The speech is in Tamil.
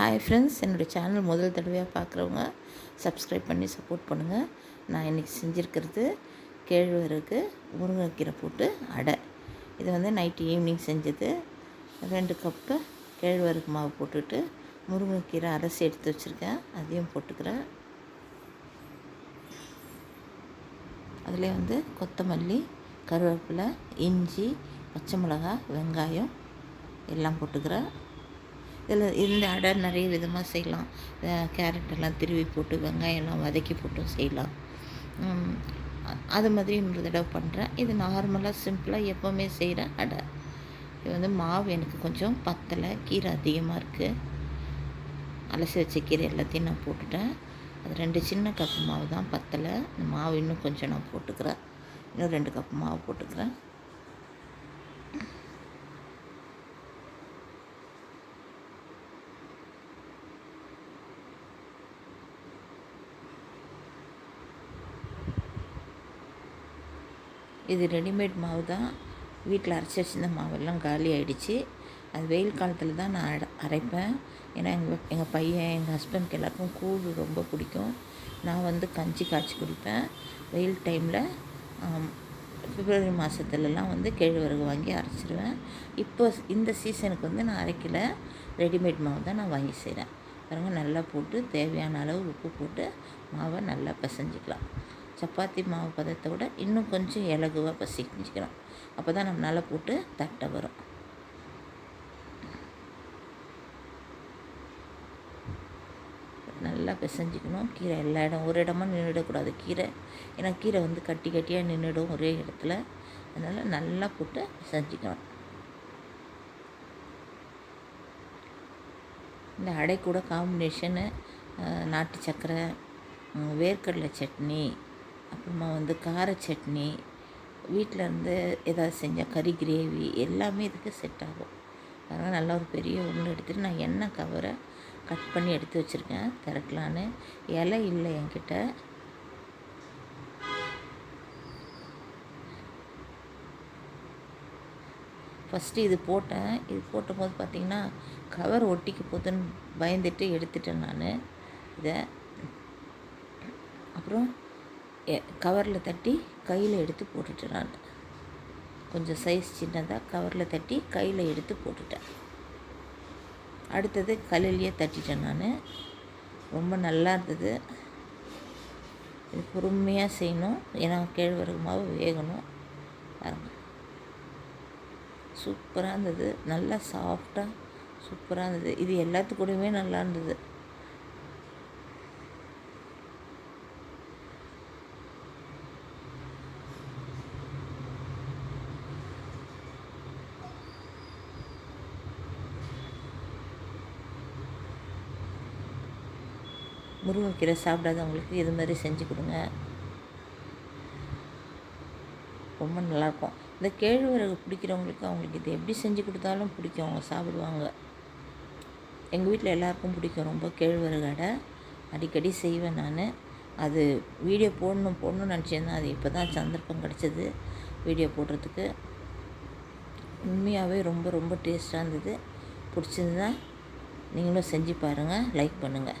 ஹாய் ஃப்ரெண்ட்ஸ் என்னுடைய சேனல் முதல் தடவையாக பார்க்குறவங்க சப்ஸ்கிரைப் பண்ணி சப்போர்ட் பண்ணுங்கள் நான் இன்றைக்கி செஞ்சுருக்கிறது கேழ்வரகு முருங்கைக்கீரை போட்டு அடை. இது வந்து நைட்டு ஈவினிங் செஞ்சது. ரெண்டு கப்பு கேழ்வரகு மாவு போட்டுட்டு முருங்கைக்கீரை அரைச்சி எடுத்து வச்சுருக்கேன். அதையும் போட்டுக்கிறேன். அதிலே வந்து கொத்தமல்லி கருவேப்பிலை இஞ்சி பச்சை மிளகாய் வெங்காயம் எல்லாம் போட்டுக்கிறேன். இதில் இந்த அடை நிறைய விதமாக செய்யலாம். கேரட்டெல்லாம் திருவி போட்டு வெங்காயம்லாம் வதக்கி போட்டும் செய்யலாம். அது மாதிரி இன்னொரு தடவை பண்ணுறேன். இது நார்மலாக சிம்பிளாக எப்போவுமே செய்கிற அடை. இது வந்து மாவு எனக்கு கொஞ்சம் பத்தலை கீரை அதிகமாக இருக்குது அலசி வச்ச கீரை எல்லாத்தையும் நான் போட்டுட்டேன். அது ரெண்டு சின்ன கப்பு மாவு தான் பத்தலை. இந்த மாவு இன்னும் கொஞ்சம் நான் போட்டுக்கிறேன். இன்னும் ரெண்டு கப்பு மாவு போட்டுக்கிறேன். இது ரெடிமேட் மாவு தான். வீட்டில் அரைச்சி வச்சிருந்த மாவெல்லாம் காலி ஆகிடுச்சு அது வெயில் காலத்தில் தான் நான் அரைப்பேன். ஏன்னா எங்கள் எங்கள் பையன் எங்கள் ஹஸ்பண்ட்க்கு எல்லாருக்கும் கூழ் ரொம்ப பிடிக்கும். நான் வந்து கஞ்சி காய்ச்சி குடிப்பேன். வெயில் டைமில் பிப்ரவரி மாதத்துலலாம் வந்து கேழ்வரகு வாங்கி அரைச்சிடுவேன் இப்போ இந்த சீசனுக்கு வந்து நான் அரைக்கலை. ரெடிமேட் மாவு தான் நான் வாங்கி செய்கிறேன் பாருங்கள் நல்லா போட்டு தேவையான அளவு உப்பு போட்டு மாவை நல்லா பிசைஞ்சிக்கலாம். சப்பாத்தி மாவு பதத்தை விட இன்னும் கொஞ்சம் இலகுவாக பசிக்கிஞ்சிக்கணும் அப்போ தான் நம்மளால் போட்டு தட்டை வரும். நல்லா பிசைஞ்சிக்கணும். கீரை எல்லா இடம் ஒரு இடமா நின்றுடக்கூடாது கீரை ஏன்னா கீரை வந்து கட்டி கட்டியாக நின்றுடும் ஒரே இடத்துல. அதனால் நல்லா போட்டு பிசைஞ்சிக்கணும். இந்த அடை கூட காம்பினேஷனு நாட்டு சக்கரை வேர்க்கடலை சட்னி அப்புறமா வந்து கார சட்னி வீட்டில் இருந்து ஏதாவது செஞ்சால் கறி கிரேவி எல்லாமே இதுக்கு செட் ஆகும். அதனால் நல்லா ஒரு பெரிய உருளை எடுத்துகிட்டு நான் எண்ணெய் கவரை கட் பண்ணி எடுத்து வச்சுருக்கேன். திறக்கலான்னு. இலை இல்லை என்கிட்ட. ஃபஸ்ட்டு இது போட்டேன். இது போட்டபோது பார்த்திங்கன்னா கவர் ஒட்டிக்க போதுன்னு பயந்துட்டு எடுத்துட்டேன் நான். இதை. அப்புறம் கவரில் தட்டி கையில் எடுத்து போட்டுட்டேன் நான். கொஞ்சம் சைஸ் சின்னதாக கவரில் தட்டி கையில் எடுத்து போட்டுட்டேன். அடுத்தது கல்லிலேயே தட்டிட்டேன் நான். ரொம்ப நல்லா இருந்தது. இது பொறுமையாக செய்யணும். ஏன்னா கேழ்வரகு மாவு வேகணும். பாருங்கள் சூப்பராக இருந்தது. நல்லா சாஃப்டாக சூப்பராக இருந்தது. இது எல்லாத்துக்கூடயுமே நல்லா இருந்தது. முருங்கைக்கீரை சாப்பிடாதவங்களுக்கு இது மாதிரி செஞ்சு கொடுங்க. ரொம்ப நல்லாயிருக்கும். இந்த கேழ்வரகு பிடிக்கிறவங்களுக்கு அவங்களுக்கு இது எப்படி செஞ்சு கொடுத்தாலும் பிடிக்கும். அவங்க சாப்பிடுவாங்க. எங்கள் வீட்டில் எல்லாருக்கும் பிடிக்கும். ரொம்ப கேழ்வரகு அடை. அடிக்கடி செய்வேன் நான். அது வீடியோ போடணும் போடணும்னு நினச்சிருந்தேன் அது இப்போ தான் சந்தர்ப்பம் கிடச்சிது வீடியோ போடுறதுக்கு. உண்மையாகவே ரொம்ப ரொம்ப டேஸ்ட்டாக இருந்தது. பிடிச்சிருந்தா நீங்களும் செஞ்சு பாருங்கள் லைக் பண்ணுங்கள்